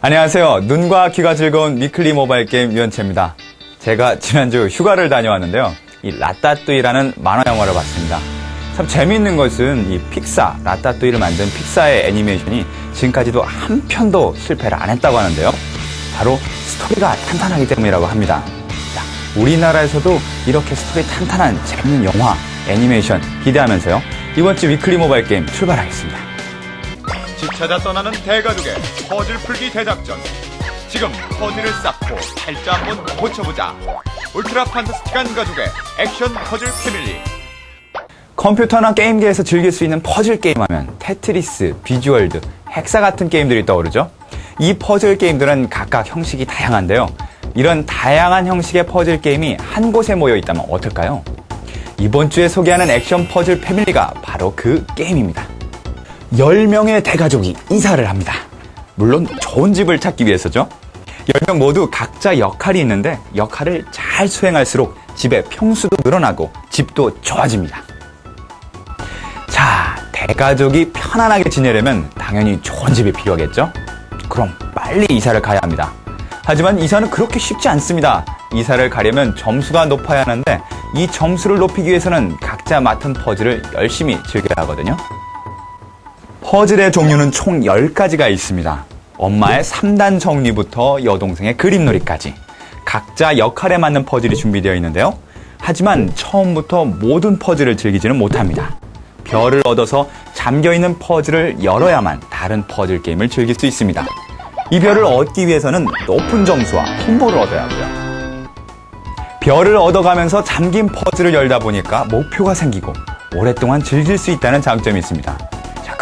안녕하세요. 눈과 귀가 즐거운 미클리 모바일 게임 유현채입니다. 제가 지난주 휴가를 다녀왔는데요. 이 라따뚜이라는 만화 영화를 봤습니다. 참 재미있는 것은 이 픽사, 라따뚜이를 만든 픽사의 애니메이션이 지금까지도 한 편도 실패를 안 했다고 하는데요. 바로 스토리가 탄탄하기 때문이라고 합니다. 자, 우리나라에서도 이렇게 스토리 탄탄한 재밌는 영화, 애니메이션 기대하면서요. 이번 주 위클리 모바일 게임 출발하겠습니다. 집 찾아 떠나는 대가족의 퍼즐 풀기 대작전. 지금 퍼즐을 쌓고 팔자 한번 고쳐보자. 울트라 판타스틱한 가족의 액션 퍼즐 패밀리. 컴퓨터나 게임기에서 즐길 수 있는 퍼즐 게임 하면 테트리스, 비주얼드, 헥사 같은 게임들이 떠오르죠. 이 퍼즐 게임들은 각각 형식이 다양한데요. 이런 다양한 형식의 퍼즐 게임이 한 곳에 모여 있다면 어떨까요? 이번 주에 소개하는 액션 퍼즐 패밀리가 바로 그 게임입니다. 10명의 대가족이 이사를 합니다. 물론 좋은 집을 찾기 위해서죠. 10명 모두 각자 역할이 있는데 역할을 잘 수행할수록 집의 평수도 늘어나고 집도 좋아집니다. 자, 대가족이 편안하게 지내려면 당연히 좋은 집이 필요하겠죠? 그럼 빨리 이사를 가야 합니다. 하지만 이사는 그렇게 쉽지 않습니다. 이사를 가려면 점수가 높아야 하는데 이 점수를 높이기 위해서는 각자 맡은 퍼즐을 열심히 즐겨야 하거든요. 퍼즐의 종류는 총 10가지가 있습니다. 엄마의 3단 정리부터 여동생의 그림놀이까지 각자 역할에 맞는 퍼즐이 준비되어 있는데요. 하지만 처음부터 모든 퍼즐을 즐기지는 못합니다. 별을 얻어서 잠겨있는 퍼즐을 열어야만 다른 퍼즐 게임을 즐길 수 있습니다. 이 별을 얻기 위해서는 높은 점수와 콤보를 얻어야 하고요. 별을 얻어가면서 잠긴 퍼즐을 열다 보니까 목표가 생기고 오랫동안 즐길 수 있다는 장점이 있습니다.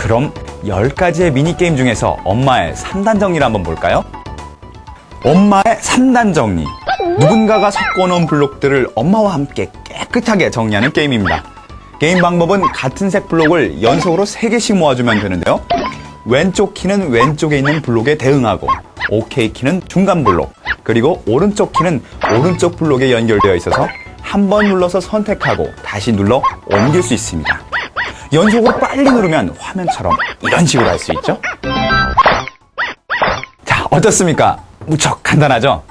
자, 그럼 10가지의 미니게임 중에서 엄마의 3단 정리를 한번 볼까요? 엄마의 3단 정리. 누군가가 섞어놓은 블록들을 엄마와 함께 깨끗하게 정리하는 게임입니다. 게임 방법은 같은 색 블록을 연속으로 3개씩 모아주면 되는데요. 왼쪽 키는 왼쪽에 있는 블록에 대응하고, OK 키는 중간 블록, 그리고 오른쪽 키는 오른쪽 블록에 연결되어 있어서 한 번 눌러서 선택하고 다시 눌러 옮길 수 있습니다. 연속으로 빨리 누르면 화면처럼 이런 식으로 할 수 있죠? 자, 어떻습니까? 무척 간단하죠?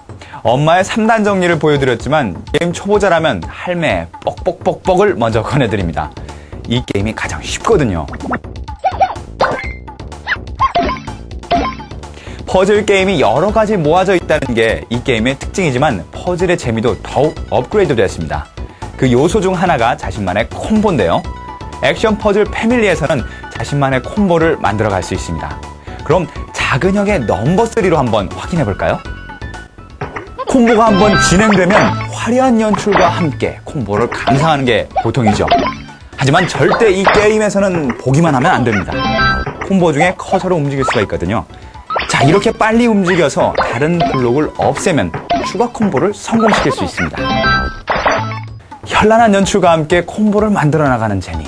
엄마의 3단 정리를 보여드렸지만 게임 초보자라면 할매 뻑뻑뻑뻑을 먼저 권해드립니다. 이 게임이 가장 쉽거든요. 퍼즐 게임이 여러 가지 모아져 있다는 게 이 게임의 특징이지만 퍼즐의 재미도 더욱 업그레이드 되었습니다. 그 요소 중 하나가 자신만의 콤보인데요. 액션 퍼즐 패밀리에서는 자신만의 콤보를 만들어 갈 수 있습니다. 그럼 작은 형의 넘버 3로 한번 확인해 볼까요? 콤보가 한번 진행되면 화려한 연출과 함께 콤보를 감상하는 게 보통이죠. 하지만 절대 이 게임에서는 보기만 하면 안 됩니다. 콤보 중에 커서를 움직일 수가 있거든요. 자, 이렇게 빨리 움직여서 다른 블록을 없애면 추가 콤보를 성공시킬 수 있습니다. 현란한 연출과 함께 콤보를 만들어 나가는 재미.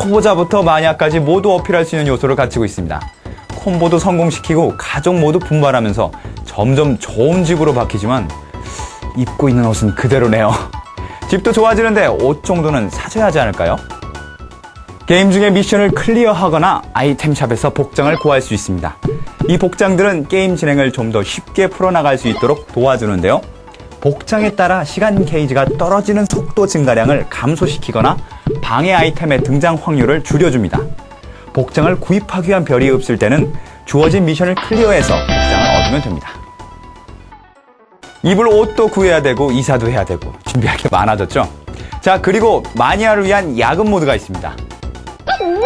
초보자부터 마니아까지 모두 어필할 수 있는 요소를 갖추고 있습니다. 콤보도 성공시키고 가족 모두 분발하면서 점점 좋은 집으로 바뀌지만 입고 있는 옷은 그대로네요. 집도 좋아지는데 옷 정도는 사줘야 하지 않을까요? 게임 중에 미션을 클리어하거나 아이템샵에서 복장을 구할 수 있습니다. 이 복장들은 게임 진행을 좀 더 쉽게 풀어나갈 수 있도록 도와주는데요. 복장에 따라 시간 게이지가 떨어지는 속도 증가량을 감소시키거나 방해 아이템의 등장 확률을 줄여줍니다. 복장을 구입하기 위한 별이 없을 때는 주어진 미션을 클리어해서 복장을 얻으면 됩니다. 입을 옷도 구해야 되고 이사도 해야 되고 준비할 게 많아졌죠. 자 그리고 마니아를 위한 야근 모드가 있습니다.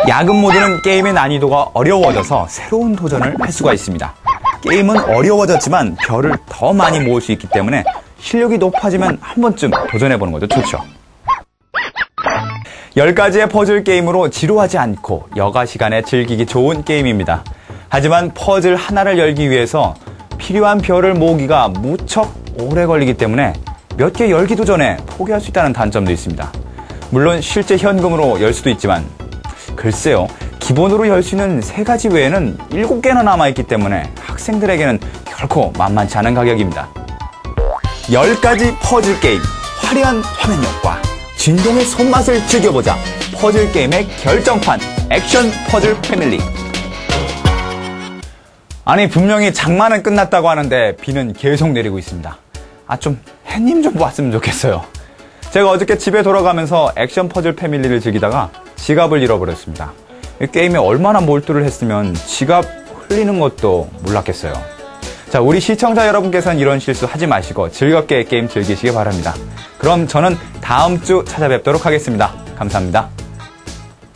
야근 모드는 게임의 난이도가 어려워져서 새로운 도전을 할 수가 있습니다. 게임은 어려워졌지만 별을 더 많이 모을 수 있기 때문에 실력이 높아지면 한 번쯤 도전해보는 것도 좋죠. 10가지의 퍼즐 게임으로 지루하지 않고 여가 시간에 즐기기 좋은 게임입니다. 하지만 퍼즐 하나를 열기 위해서 필요한 별을 모으기가 무척 오래 걸리기 때문에 몇 개 열기도 전에 포기할 수 있다는 단점도 있습니다. 물론 실제 현금으로 열 수도 있지만 글쎄요. 기본으로 열 수 있는 세 가지 외에는 일곱 개나 남아있기 때문에 학생들에게는 결코 만만치 않은 가격입니다. 10가지 퍼즐 게임, 화려한 화면력과 진동의 손맛을 즐겨보자. 퍼즐 게임의 결정판, 액션 퍼즐 패밀리. 아니 분명히 장마는 끝났다고 하는데 비는 계속 내리고 있습니다. 아 좀 해님 좀 왔으면 좋겠어요. 제가 어저께 집에 돌아가면서 액션 퍼즐 패밀리를 즐기다가 지갑을 잃어버렸습니다. 이 게임에 얼마나 몰두를 했으면 지갑 흘리는 것도 몰랐겠어요. 자, 우리 시청자 여러분께서는 이런 실수 하지 마시고 즐겁게 게임 즐기시기 바랍니다. 그럼 저는 다음 주 찾아뵙도록 하겠습니다. 감사합니다.